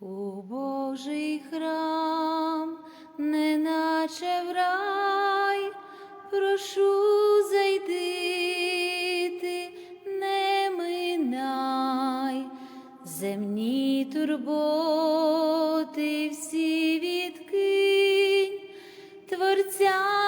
У Божий храм, неначе в рай, прошу зайди ти, не минай, земні турботи всі відкинь, Творця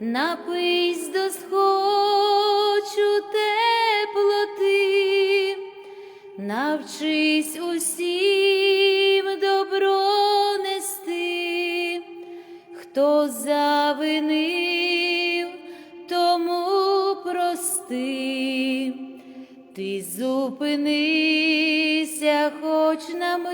напись до схочу теплоти, навчись усім добро нести, хто завинив, тому прости. Ти зупинися хоч на мить,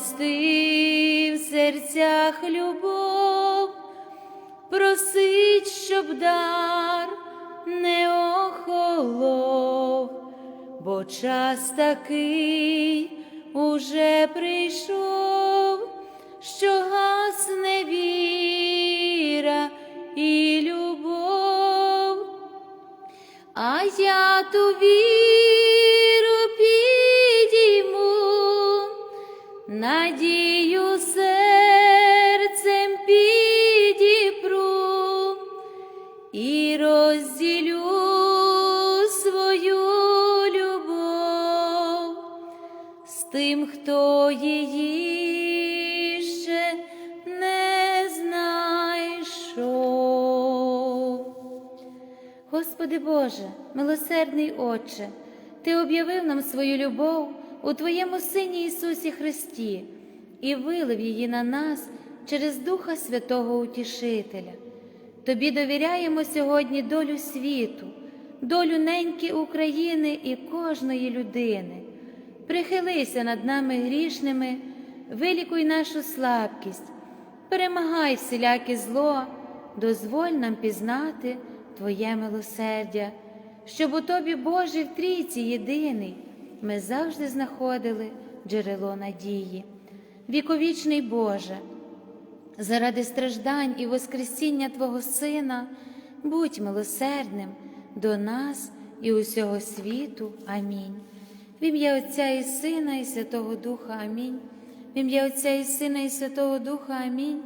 Треба в серцях любов, просить, щоб дар не охолов, бо час такий уже прийшов, що гасне віра і любов. А я ту віру надію серцем підіпру і розділю свою любов з тим, хто її ще не знайшов. Господи Боже, милосердний Отче, Ти об'явив нам свою любов у Твоєму Сині Ісусі Христі і вилив її на нас через Духа Святого Утішителя. Тобі довіряємо сьогодні долю світу, долю неньки України і кожної людини. Прихилися над нами грішними, вилікуй нашу слабкість, перемагай всіляке зло, дозволь нам пізнати Твоє милосердя, щоб у Тобі, Боже, в трійці єдиний, ми завжди знаходили джерело надії. Віковічний Боже, заради страждань і Воскресіння Твого Сина, будь милосердним до нас і усього світу. Амінь. В ім'я Отця і Сина, і Святого Духа Амінь. В ім'я Отця і Сина, і Святого Духа Амінь.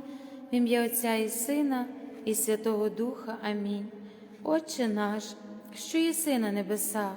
В ім'я Отця і Сина, і Святого Духа Амінь. Отче наш, що єси на небесах,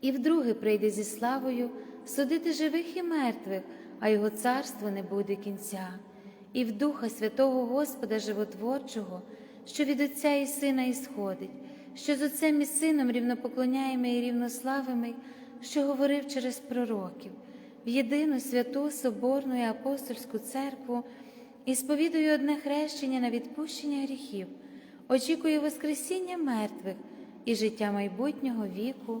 І вдруге прийде зі славою судити живих і мертвих, а його царство не буде кінця, і в Духа Святого Господа Животворчого, що від Отця і Сина ісходить, що з Отцем і Сином рівнопоклоняємо і рівнославими, що говорив через пророків, в єдину святу Соборну і апостольську церкву і сповідую одне хрещення на відпущення гріхів, очікую Воскресіння мертвих і життя майбутнього віку.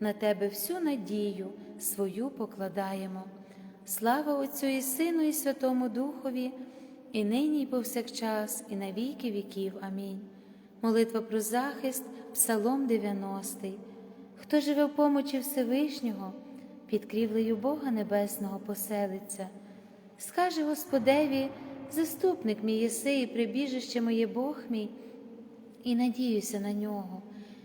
на Тебе всю надію свою покладаємо. Слава Отцю і Сину, і Святому Духові і нині, і повсякчас, і на віки віків. Амінь. Молитва про захист, Псалом 90. Хто живе в помочі Всевишнього, під крівлею Бога Небесного поселиться. Скаже Господеві, заступник мій єси, і прибіжище моє Бог мій, і надіюся на нього,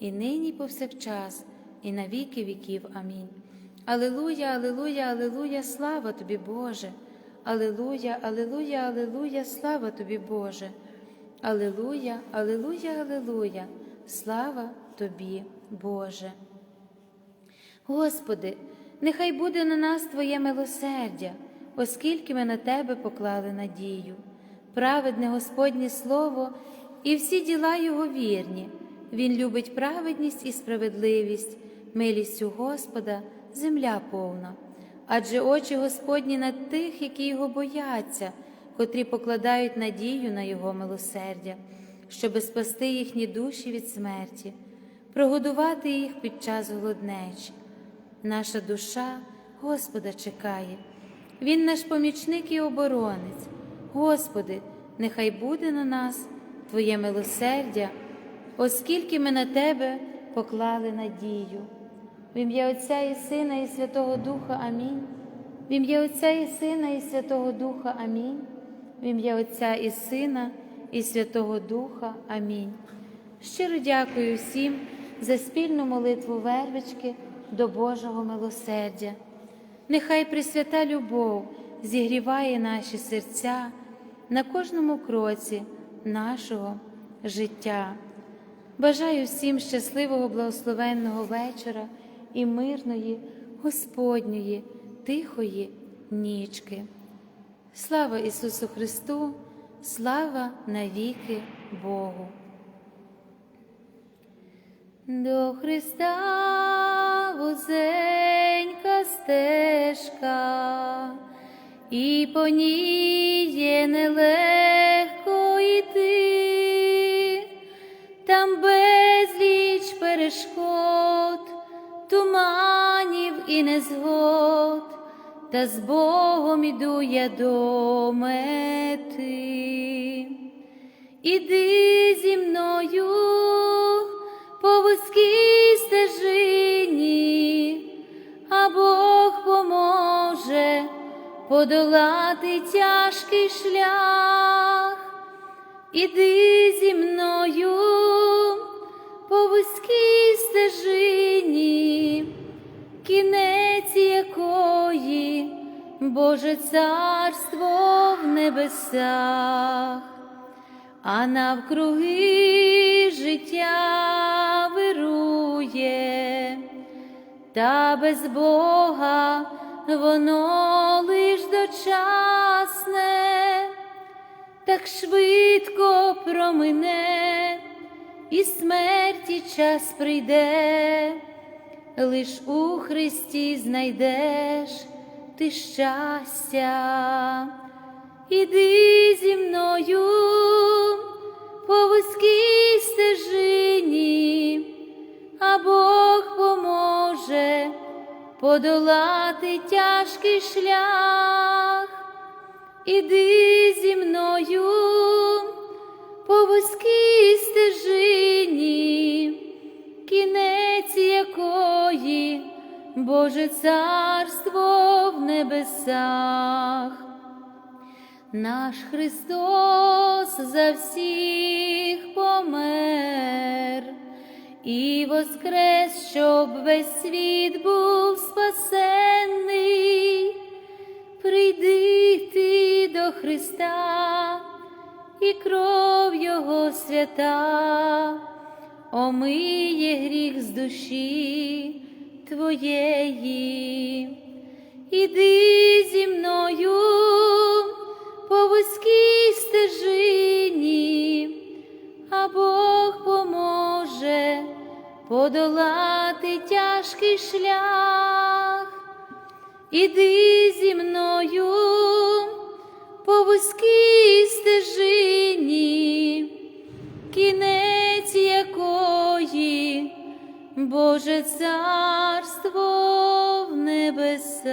і нині, повсякчас, і на віки віків. Амінь. Алилуя, Алилуя, Алилуя, слава тобі, Боже. Аллилуйя, Аллилуйя, Аллилуйя, слава тобі, Боже. Аллилуйя, Аллилуйя, Аллилуйя, слава тобі, Боже. Господи, нехай буде на нас Твоє милосердя, оскільки ми на Тебе поклали надію, праведне Господнє Слово і всі діла Його вірні. Він любить праведність і справедливість, милістю Господа, земля повна адже очі Господні над тих, які його бояться, котрі покладають надію на Його милосердя, щоби спасти їхні душі від смерті, прогодувати їх під час голоднечі. Наша душа Господа чекає, Він наш помічник і оборонець. Господи, нехай буде на нас Твоє милосердя, оскільки ми на Тебе поклали надію. В ім'я Отця і Сина, і Святого Духа Амінь. В ім'я Отця і Сина, і Святого Духа Амінь. В ім'я Отця і Сина, і Святого Духа Амінь. Щиро дякую всім за спільну молитву вервички до Божого милосердя. Нехай Пресвята любов зігріває наші серця на кожному кроці нашого життя. Бажаю всім щасливого, благословенного вечора і мирної, Господньої, тихої нічки. Слава Ісусу Христу, слава навіки Богу. До Христа вузенька стежка, і по ній є нелегко та з Богом іду я до мети. Іди зі мною по вузькій стежині, а Бог поможе подолати тяжкий шлях. Іди зі мною по вузькій стежині, кінець якої Боже царство в небесах а навкруги життя вирує, та без Бога воно лиш дочасне, так швидко промине, і смерті час прийде, лиш у Христі знайдеш ти щастя. Іди зі мною по вузькій стежині, а Бог поможе подолати тяжкий шлях. Іди зі мною по вузькій стежині, кінець якої Боже царство в небесах. Наш Христос за всіх помер і воскрес, щоб весь світ був спасенний. Прийди ти до Христа і кров Його свята, омиє гріх з душі твоєї. Іди зі мною по вузькій стежині, а Бог поможе подолати тяжкий шлях. Іди зі мною по вузькій стежині, кінець якої Боже царство в небесах.